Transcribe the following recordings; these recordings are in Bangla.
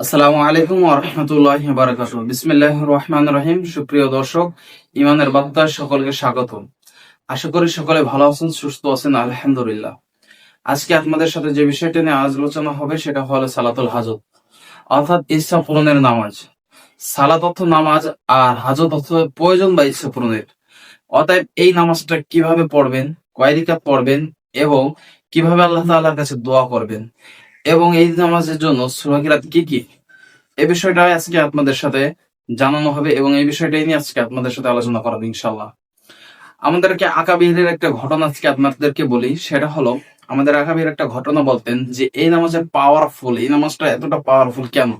আসসালামু আলাইকুম ওরহমতুল্লাহ বারাকাত বিসমিল্লাহ রহমান রহিম। সুপ্রিয় দর্শক ইমানের বার্তায় সকলকে স্বাগত আশা করি সকলে ভালো আছেন, সুস্থ আছেন, আলহামদুলিল্লাহ। আজকে আপনাদের সাথে যে বিষয়টা নিয়ে আলোচনা হবে, সেটা হলো সালাতুল হাজত। অর্থাৎ ইচ্ছা পূরণের নামাজ। সালাত অর্থ নামাজ আর হাজত অর্থ প্রয়োজন বা ইচ্ছা পূরণের। অতএব এই নামাজটা কীভাবে পড়বেন, কয় পড়বেন এবং কীভাবে আল্লাহ তাআলার কাছে দোয়া করবেন এবং এই নামাজের জন্য সূরা কিরাত কি কি? এই বিষয়টা আজকে আপনাদের সাথে জানানো হবে এবং এই বিষয়টাই নিয়ে আজকে আপনাদের সাথে আলোচনা করাবো ইনশাল্লাহ আমাদেরকে আকাবিরের একটা ঘটনা আজকে আপনাদেরকে বলি, সেটা হলো আমাদের আকাবির একটা ঘটনা বলতেন যে এই নামাজের পাওয়ারফুল এই নামাজটা এতটা পাওয়ারফুল কেন?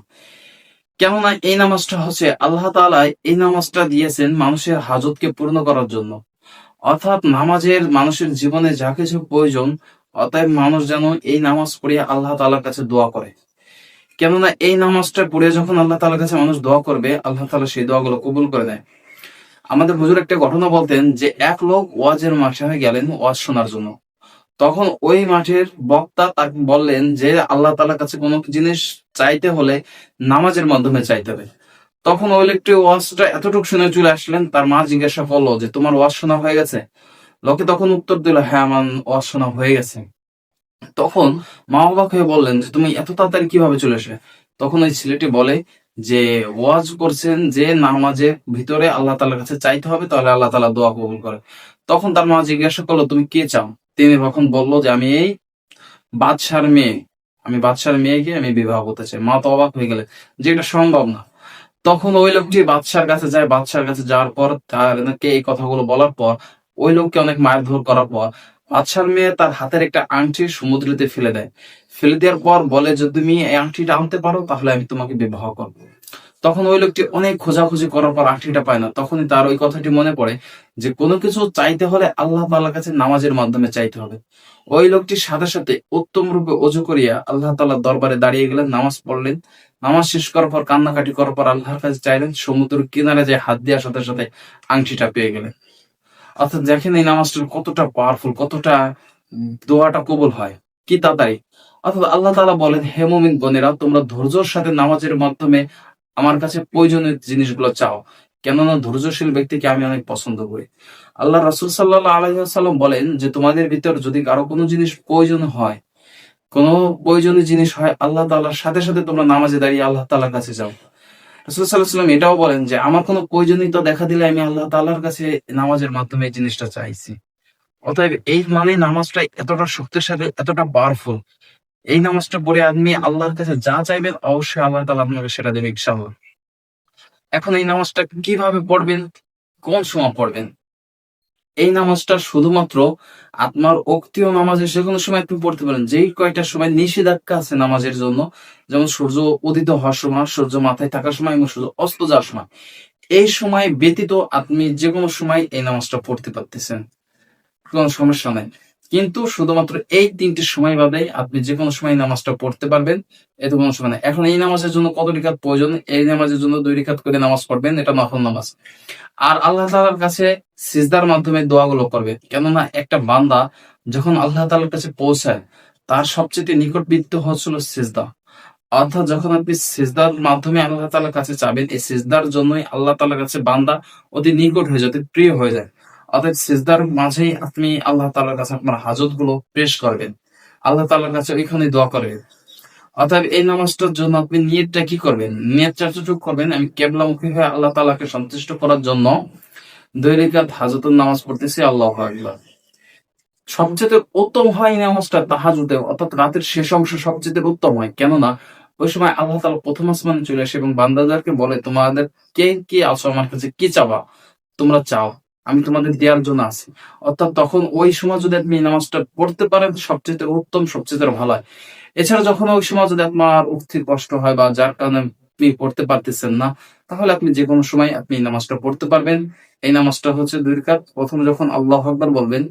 কেননা এই নামাজটা হচ্ছে আল্লাহ তাআলা এই নামাজটা দিয়েছেন মানুষের হাজতকে পূর্ণ করার জন্য। অর্থাৎ নামাজের মানুষের জীবনে যা কিছু প্রয়োজন অতএব মানুষ যেন এই নামাজ পড়িয়ে আল্লাহ তাআলার কাছে দোয়া করে। কেননা এই নামাজটা পড়ে যখন আল্লাহ তাআলার কাছে মানুষ দোয়া করবে, আল্লাহ তাআলা সেই দোয়াগুলো কবুল করে নেয়। আমাদের হুজুর একটা ঘটনা বলতেন যে, এক লোক ওয়াজের মাঠে গেলেন ওয়াজ শোনার জন্য। তখন ওই মাঠের বক্তা তাকে বললেন যে, আল্লাহ তালার কাছে কোনো জিনিস চাইতে হলে নামাজের মাধ্যমে চাইতে হবে। তখন ওই লোকটি ওয়াজটা এতটুকু শুনে চলে আসলেন, তার মা জিজ্ঞাসা করল যে, তোমার ওয়াজ শোনা হয়ে গেছে? লোকে তখন উত্তর দিল হ্যাঁ আমার শোনা হয়ে গেছে। তখন মা অবাক হয়ে বললেন যে, তুমি এত তাড়াতাড়ি কীভাবে চলে আসে তখন ওই ছেলেটি বলে যে, ওয়াজ করছেন যে নামাজের ভিতরে আল্লাহ তাআলার কাছে চাইতে হবে, তাহলে আল্লাহ তালা দোয়া কবুল করে। তখন তার মা জিজ্ঞাসা করল, তুমি কে চাও? তিনি তখন বলল যে, আমি এই বাদশার মেয়ে, আমি বাদশার মেয়েকে আমি বিবাহ করতে চাই। মা তো অবাক হয়ে গেলে যে এটা সম্ভব না। তখন ওই লোকটি বাদশার কাছে যায়, বাদশার কাছে যাওয়ার পর তাকে এই কথাগুলো বলার পর ওই লোককে অনেক মারধর করার পর বাদশার মেয়ে তার হাতের একটা আংটি সমুদ্রেতে ফেলে দেয়। ফেলে দেওয়ার পর বলে, যদি তুমি এই আংটিটা আনতে পারো, তাহলে আমি তোমাকে বিবাহ করব। তখন ওই লোকটি অনেক খোঁজাখুঁজি করার পর আংটিটা পায় না। তখনই তার ওই কথাটি মনে পড়ে যে, কোনো কিছু চাইতে হলে আল্লাহ তাআলার কাছে নামাজের মাধ্যমে চাইতে হবে। ওই লোকটি সাথে সাথে উত্তম রূপে অজু করিয়া আল্লাহ তাআলার দরবারে দাঁড়িয়ে গেলেন, নামাজ পড়লেন। নামাজ শেষ করার পর, কান্নাকাটি করার পর আল্লাহর কাছে চাইলেন সমুদ্র কিনারে যে হাত দেওয়ার সাথে সাথে আংটিটা পেয়ে গেলেন। অর্থাৎ দেখেন এই নামাজটা কতটা পাওয়ারফুল কতটা দোয়াটা কবুল হয়। কি তাড়াতাড়ি অর্থাৎ আল্লাহ তাআলা বলেন, হে মুমিন বোনেরা, তোমরা ধৈর্যের সাথে নামাজের মাধ্যমে আমার কাছে প্রয়োজনীয় জিনিসগুলো চাও। কেননা ধৈর্যশীল ব্যক্তিকে আমি অনেক পছন্দ করি। আল্লাহ রাসূল সাল্লাল্লাহু আলাইহি ওয়াসাল্লাম বলেন যে, তোমাদের ভিতর যদি কারও কোনো জিনিস প্রয়োজন হয়, কোনো প্রয়োজনীয় জিনিস হয়, আল্লাহ তাআলার সাথে সাথে তোমরা নামাজে দাঁড়িয়ে আল্লাহ তাআলার কাছে যাও। রাসূল সাল্লাল্লাহু এটাও বলেন যে, আমার কোনো প্রয়োজনীয়তা দেখা দিলে আমি আল্লাহ তাল্লাহার কাছে নামাজের মাধ্যমে এই জিনিসটা চাইছি। অতএব এই মানে নামাজটা এতটা শক্তিশালী, এতটা পাওয়ারফুল এই নামাজটা পড়ে আপনি আল্লাহর কাছে যা চাইবেন অবশ্যই আল্লাহ তালা আপনাকে সেটা দেবে ইনশাল্লাহ এখন এই নামাজটা কীভাবে পড়বেন? কোন সময় পড়বেন? এই নামাজটা শুধুমাত্র আপনার অক্তীয় নামাজের যে কোনো সময় আপনি পড়তে পারেন, যেই কয়টা সময় নিষেধাজ্ঞা আছে নামাজের জন্য, যেমন সূর্য উদিত হওয়ার সময়, সূর্য মাথায় থাকার সময় এবং সূর্য অস্ত যাওয়ার সময়, এই সময় ব্যতীত আপনি যে কোনো সময় এই নামাজটা পড়তে পারতেছেন। কোনো সমস্যা নাই। কিন্তু শুধুমাত্র এই তিনটি সময় বাদে আপনি যে কোনো সময় নামাজটা পড়তে পারবেন। এতে কোনো সময় নাই। এখন এই নামাজের জন্য কত রিকাত প্রয়োজন? এই নামাজের জন্য দুই রিকাত করে নামাজ পড়বেন, এটা নফল নামাজ। আর আল্লাহ তালার কাছে সিজদার মাধ্যমে দোয়াগুলো করবে কেননা একটা বান্দা যখন আল্লাহ তালার কাছে পৌঁছায়, তার সবচেয়ে নিকটবর্তী হচ্ছিল সিজদা। অর্থাৎ যখন আপনি সিজদার মাধ্যমে আল্লাহ তালার কাছে চাবেন, এই সিজদার জন্যই আল্লাহ তালার কাছে বান্দা অতি নিকট হয়ে যায় প্রিয় হয়ে যায়। অর্থাৎ সিজদার মাঝেই আপনি আল্লাহ তাআলার কাছে আপনার হাজতগুলো পেশ করবেন। আল্লাহ তাআলার কাছে ওইখানে দোয়া করবেন। অর্থাৎ এই নামাজটার জন্য আপনি নিয়তটা কি করবেন? নিয়তটা যতটুকু করবেন। আমি কেবলামুখী হয়ে আল্লাহ তালাকে সন্তুষ্ট করার জন্য দুই রেখাত হাজতের নামাজ পড়তেছি। আল্লাহ আকবার। সবচেয়ে উত্তম হয় নামাজটা তাহাজুদে, অর্থাৎ রাতের শেষ অংশ সবচেয়ে উত্তম হয়। কেননা ওই সময় আল্লাহ তালা প্রথম আসমানে চলে আসে এবং বান্দাদেরকে বলে, তোমাদের কে, কি আছো? আমার কাছে কি চাবা? তোমরা চাও। আমি তোমাদের দেওয়ার জন্য আছি। অর্থাৎ তখন ওই সময় যদি আপনি নামাজটা পড়তে পারেন, সবচেয়ে উত্তম, সবচেয়ে ভালো হয়। এছাড়া যখন ওই সময় যদি আপনার উঠতে কষ্ট হয় বা যার কারণে আপনি পড়তে পারতেছেন না, তাহলে আপনি যে কোনো সময় আপনি নামাজটা পড়তে পারবেন। এই নামাজটা হচ্ছে দুই রাকাত প্রথম যখন আল্লাহ আকবার বলবেন,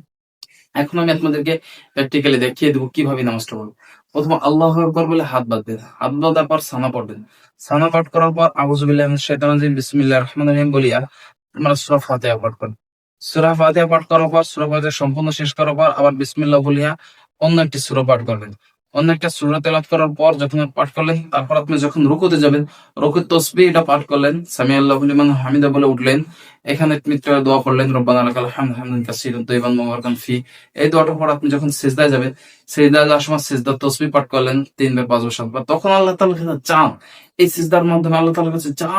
এখন আমি আপনাদেরকে প্র্যাকটিক্যালি দেখিয়ে দেবো কীভাবে নামাজটা পড়ব প্রথম আল্লাহ আকবার বলে হাত বাঁধবেন। হাত বাঁধার পর সানা পড়বেন। সানা পাঠ করার পর আবুজুবিল্লাহ শাইতানির রাজিম, বিসমিল্লাহির রহমানির রহিম বলিয়া আমরা সূরা ফাতিহা পাঠ করেন সূরা ফাতিহা পাঠ করার পর, সূরা ফাতিহা সম্পূর্ণ শেষ করার পর আবার বিসমিল্লাহ বলিয়া অন্য একটি সূরা পাঠ করবেন। অন্য একটা সুরা তেলাত করার পর যখন পাঠ করলেন, তারপর আপনি যখন রুকুতে যাবেন, রুকুর তসবি এটা পাঠ করলেন। সামি আল্লাহ লিমান হামিদা বলে উঠলেন, এখানে মিত্র দোয়া করলেন রব্বানা লাকাল হামদ হামদান কাসীরান তাইয়িবান মুবারাকান ফি। এই দোয়াটার পর আপনি যখন সিজদায় যাবেন, সিজদায় যাওয়ার সময় সিজদার তসবি পাঠ করলেন তিনবার পাঁচবার সাতবার তখন আল্লাহ তাআলার কাছে চান এই সিজদার মাধ্যমে আল্লাহ তালা কাছে যা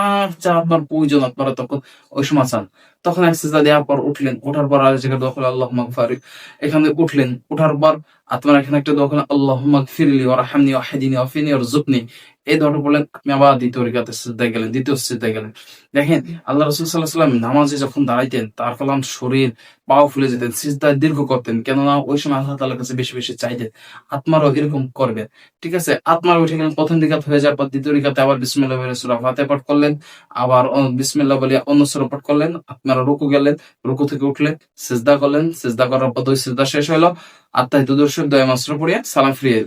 যা আপনার প্রয়োজন আপনারা তখন ওই সময় চান। তখন এক সিজদা দেওয়ার পর উঠলেন। ওঠার পর আর জায়গায় দখল আল্লাহ মাগফারি এখানে উঠলেন। উঠার পর আপনার এখানে একটা দখল আল্লাহ মাগফিরলি ওয়ারহামনি ওয়াহদিনি ওয়াফিনি ওয়ারজুকনি এই দোয়াটা বললেন আপনি আবার দ্বিতীয় রিকাতে সিজদায় গেলেন, দ্বিতীয় সিজদায় গেলেন। দেখেন, আল্লাহ রসুল সাল্লাহ সাল্লাম নামাজে যখন দাঁড়াইতেন, তার কলাম শরীর, পাও ফুলে যেতেন, সিজদায় দীর্ঘ করতেন, কেননা ওই সময় আল্লাহ তাআলার কাছে বেশি বেশি চাইতেন, আত্মারও এরকম করবে ঠিক আছে? আত্মার উঠে গেলেন, প্রথম দিকাত হয়ে যাওয়ার পর দ্বিতীয় রিকাতে আবার বিসমিল্লাহ বলে সূরা ফাতিহা পাঠ করলেন, আবার অ- বিসমিল্লাহ বলে অন্য সূরা পাঠ করলেন, আপনারা রুকু গেলেন, রুকু থেকে উঠলেন, সিজদা করলেন, সিজদা করার পর দুই সিজদা শেষ হলো। আত্মায় দুদর্শক দয়া মাস্টার পড়িয়া সালাম ফিরিয়ে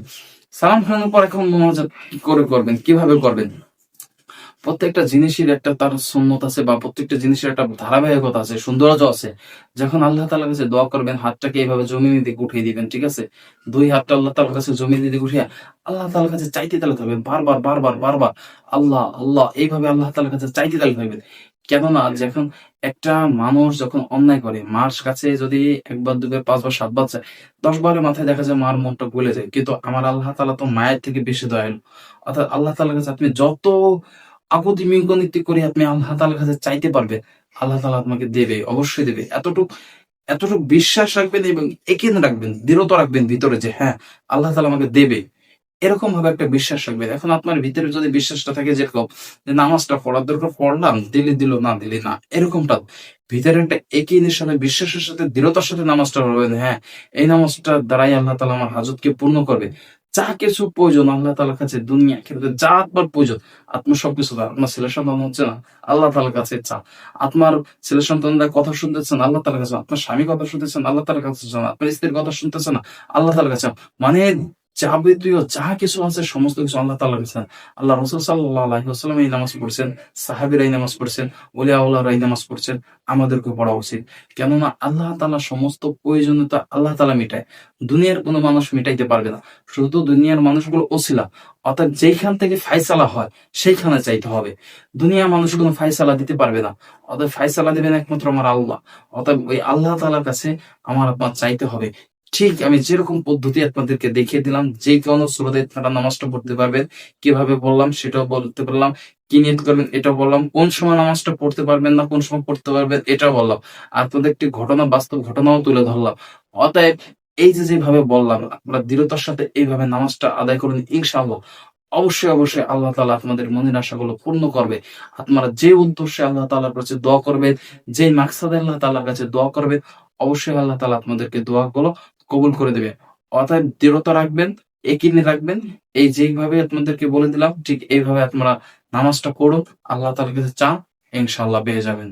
সালাম ফেরানোর পর এখন মোনাজাত করে করবেন, কীভাবে করবেন? প্রত্যেকটা জিনিসের একটা তার সুন্নত আছে বা প্রত্যেকটা জিনিসের একটা ধারাবাহিকতা আছে, সৌন্দর্য আছে। যখন আল্লাহ তাআলার কাছে দোয়া করবেন, হাতটাকে এইভাবে জমিনে দিকে উঠিয়ে দিবেন, ঠিক আছে? দুই হাতটা আল্লাহ তাআলার কাছে জমিনে দিকে উঠিয়ে আল্লাহ তাআলার কাছে চাইতে তালে থাকবেন বারবার বারবার বারবার। আল্লাহ আল্লাহ, এইভাবে আল্লাহ তাআলার কাছে চাইতে তালে থাকবেন কেননা যখন একটা মানুষ যখন অন্যায় করে মার কাছে যদি একবার দুবার পাঁচবার সাতবার চায় দশ বারের মাথায় দেখা যায় মার মনটা গলে যায়। কিন্তু আমার আল্লাহ তাআলা তো মায়ের থেকে বেশি দয়ালু। অর্থাৎ আল্লাহ তাআলার কাছে আপনি যত আকুতি মিনগণিতি করে আপনি আল্লাহ তাআলার কাছে চাইতে পারবে আল্লাহ তালা আপনাকে দেবে অবশ্যই দেবে। এতটুক এতটুকু বিশ্বাস রাখবেন এবং একিন রাখবেন দৃঢ়তা রাখবেন ভিতরে যে হ্যাঁ আল্লাহ তালা আমাকে দেবে। এরকম ভাবে একটা বিশ্বাস রাখবেন এখন আপনার ভিতরে যদি বিশ্বাসটা থাকে যেরকম যে নামাজটা পড়ার দরকার, পড়লাম, দিলে দিল, না দিলে না। এরকমটা ভিতরে একটা একিনের সাথে বিশ্বাসের সাথে, দৃঢ়তার সাথে নামাজটা পড়বেন। হ্যাঁ এই নামাজটা দ্বারাই আল্লাহ তাআলা আমার হাজতকে পূর্ণ করবে। যা কিছু প্রয়োজন আল্লাহ তাআলার কাছে দুনিয়া ক্ষেত্রে যা আপনার প্রয়োজন, আপনার সবকিছু। আপনার ছেলে সন্তান হচ্ছে না, আল্লাহ তাআলার কাছে চা। আপনার ছেলে সন্তানরা কথা শুনতেছেন আল্লাহ তাআলার কাছে আপনার স্বামী কথা শুনতেছেন আল্লাহ তাআলার কাছে আপনার স্ত্রীর কথা শুনতেছেন আল্লাহ তাআলার কাছে মানে যাবতীয় যা কিছু আছে, সমস্ত কিছু আল্লাহ তাআলার কাছে আল্লাহ রসুল সাল্লাহ আলহিহাস্লাম এই নামাজ পড়ছেন, সাহাবিরা এই নামাজ পড়ছেন ওলিয়াউল্লাহ এই নামাজ পড়ছেন আমাদেরকে পড়া উচিত। কেননা আল্লাহ তাআলা সমস্ত প্রয়োজনীয়তা আল্লাহ তাআলা মিটায়। দুনিয়ার কোনো মানুষ মিটাইতে পারবে না। শুধু দুনিয়ার মানুষগুলো ওসিলা। অর্থাৎ যেখান থেকে ফাইসালা হয়, সেইখানে চাইতে হবে। দুনিয়ার মানুষ কোনো ফাইসালা দিতে পারবে না। অর্থাৎ ফাইসালা দেবেন একমাত্র আমার আল্লাহ। অর্থাৎ ওই আল্লাহ তাআলার কাছে আমার আপনার চাইতে হবে। ঠিক, আমি যেরকম পদ্ধতি আপনাদেরকে দেখিয়ে দিলাম, যে কোনো সুরতে আপনারা নামাজটা পড়তে পারবেন। কীভাবে বললাম সেটাও বলতে পারলাম, কি নিয়ত করবেন এটা বললাম, কোন সময় নামাজটা পড়তে পারবেন না, কোন সময় পড়তে পারবেন এটাও বললাম। আর আপনাদের একটি ঘটনা, বাস্তব ঘটনাও তুলে ধরলাম। অতএব এই যে যেভাবে বললাম, আপনারা দৃঢ়তার সাথে এইভাবে নামাজটা আদায় করুন, ইনশাআল্লাহ। অবশ্যই অবশ্যই আল্লাহ তাআলা আপনাদের মনের আশাগুলো পূর্ণ করবে। আপনারা যে উদ্দেশ্যে আল্লাহ তাআলার কাছে দোয়া করবেন যে মাকসাদে আল্লাহ তাআলার কাছে দোয়া করবেন, অবশ্যই আল্লাহ তালা আপনাদেরকে দোয়াগুলো কবুল করে দেবে। অর্থাৎ দৃঢ়তা রাখবেন একিনে রাখবেন। এই যেভাবে আপনাদেরকে বলে দিলাম, ঠিক এইভাবে আপনারা নামাজটা পড়ুন, আল্লাহ তালা কাছে চান ইনশাল্লাহ পেয়ে যাবেন।